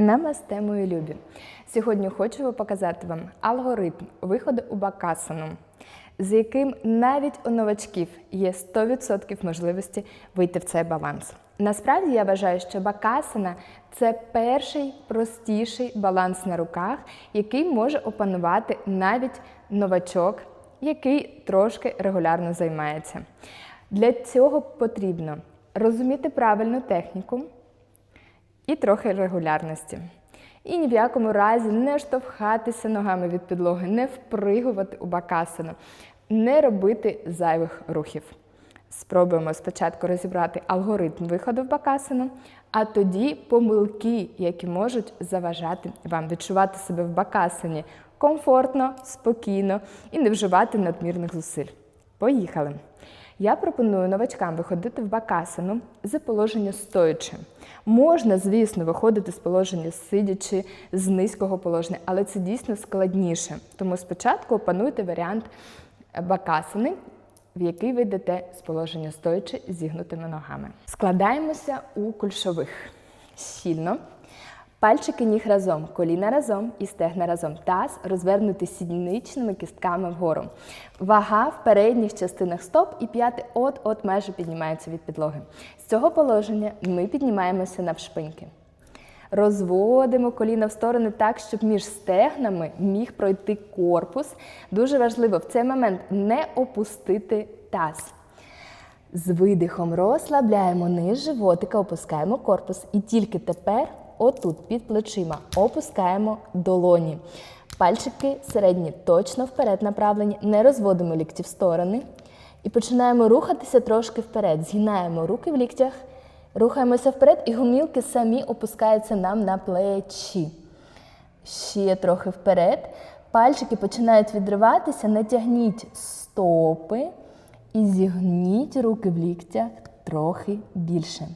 Намасте, мої любі! Сьогодні хочу показати вам алгоритм виходу у бакасану, з яким навіть у новачків є 100% можливості вийти в цей баланс. Насправді я вважаю, що бакасана це перший простіший баланс на руках, який може опанувати навіть новачок, який трошки регулярно займається. Для цього потрібно розуміти правильну техніку і трохи регулярності. І ні в якому разі не штовхатися ногами від підлоги, не впригувати у бакасану, не робити зайвих рухів. Спробуємо спочатку розібрати алгоритм виходу в бакасану, а тоді помилки, які можуть заважати вам відчувати себе в бакасані комфортно, спокійно і не вживати надмірних зусиль. Поїхали! Я пропоную новачкам виходити в бакасану з положення стоячи. Можна, звісно, виходити з положення сидячи, з низького положення, але це дійсно складніше. Тому спочатку опануйте варіант бакасани, в який ви йдете з положення стоячи зігнутими ногами. Складаємося у кульшових. Щільно. Пальчики ніг разом, коліна разом і стегна разом. Таз розвернути сідничними кістками вгору. Вага в передніх частинах стоп і п'яти от-от майже піднімаються від підлоги. З цього положення ми піднімаємося навшпиньки. Розводимо коліна в сторони так, щоб між стегнами міг пройти корпус. Дуже важливо в цей момент не опустити таз. З видихом розслабляємо низ животика, опускаємо корпус. І тільки тепер, отут, під плечима, опускаємо долоні. Пальчики середні точно вперед направлені, не розводимо лікті в сторони. І починаємо рухатися трошки вперед. Згинаємо руки в ліктях, рухаємося вперед, і гумілки самі опускаються нам на плечі. Ще трохи вперед. Пальчики починають відриватися, натягніть стопи і зігніть руки в ліктях трохи більше.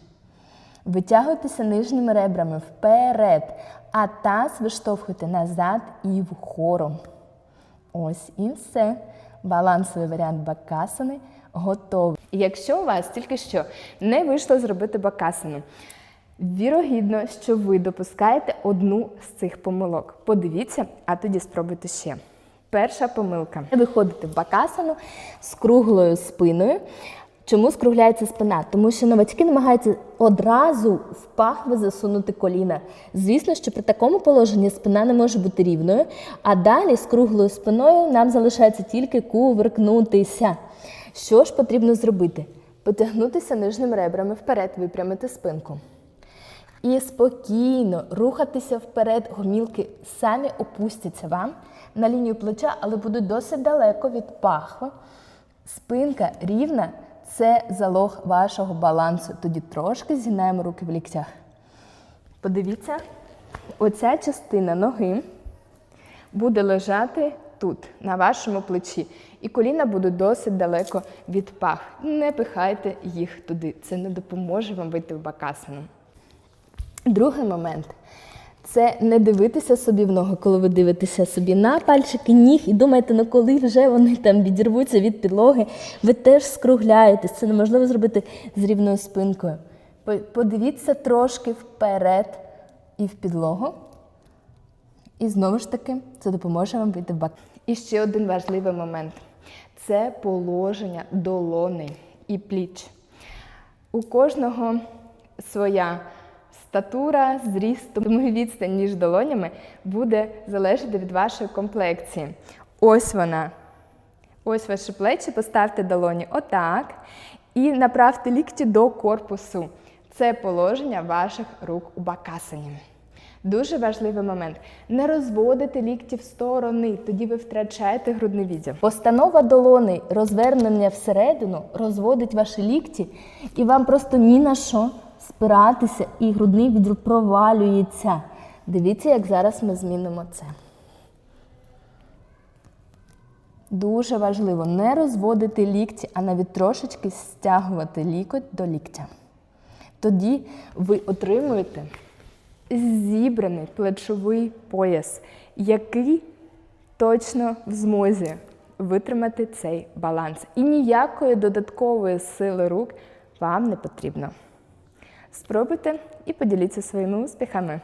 Витягуйтеся нижніми ребрами вперед, а таз виштовхуйте назад і вгору. Ось і все. Балансовий варіант бакасани готовий. Якщо у вас тільки що не вийшло зробити бакасану, вірогідно, що ви допускаєте одну з цих помилок. Подивіться, а тоді спробуйте ще. Перша помилка. Виходите в бакасану з круглою спиною. Чому скругляється спина? Тому що новачки намагаються одразу в пахви засунути коліна. Звісно, що при такому положенні спина не може бути рівною, а далі з круглою спиною нам залишається тільки кувиркнутися. Що ж потрібно зробити? Потягнутися нижніми ребрами вперед, випрямити спинку. І спокійно рухатися вперед, гомілки самі опустяться вам на лінію плеча, але будуть досить далеко від пахви. Спинка рівна це залог вашого балансу. Тоді трошки згинаємо руки в ліктях. Подивіться, оця частина ноги буде лежати тут, на вашому плечі. І коліна будуть досить далеко від пах. Не пихайте їх туди. Це не допоможе вам вийти в бакасану. Другий момент це не дивитися собі в ноги, коли ви дивитеся собі на пальчики ніг і думаєте, ну коли вже вони там відірвуться від підлоги, ви теж скругляєтесь. Це неможливо зробити з рівною спинкою. Подивіться трошки вперед і в підлогу. І знову ж таки, це допоможе вам вийти в бак. І ще один важливий момент це положення долоней і пліч. У кожного своя статура, зріст, тому відстань між долонями буде залежати від вашої комплекції. Ось вона. Ось ваші плечі, поставте долоні отак. І направте лікті до корпусу. Це положення ваших рук у бакасані. Дуже важливий момент. Не розводити лікті в сторони, тоді ви втрачаєте грудний відділ. Постанова долоней, розвернення всередину, розводить ваші лікті, і вам просто ні на що спиратися, і грудний відділ провалюється. Дивіться, як зараз ми змінимо це. Дуже важливо не розводити лікті, а навіть трошечки стягувати лікоть до ліктя. Тоді ви отримуєте зібраний плечовий пояс, який точно в змозі витримати цей баланс. І ніякої додаткової сили рук вам не потрібно. Спробуйте і поділіться своїми успіхами.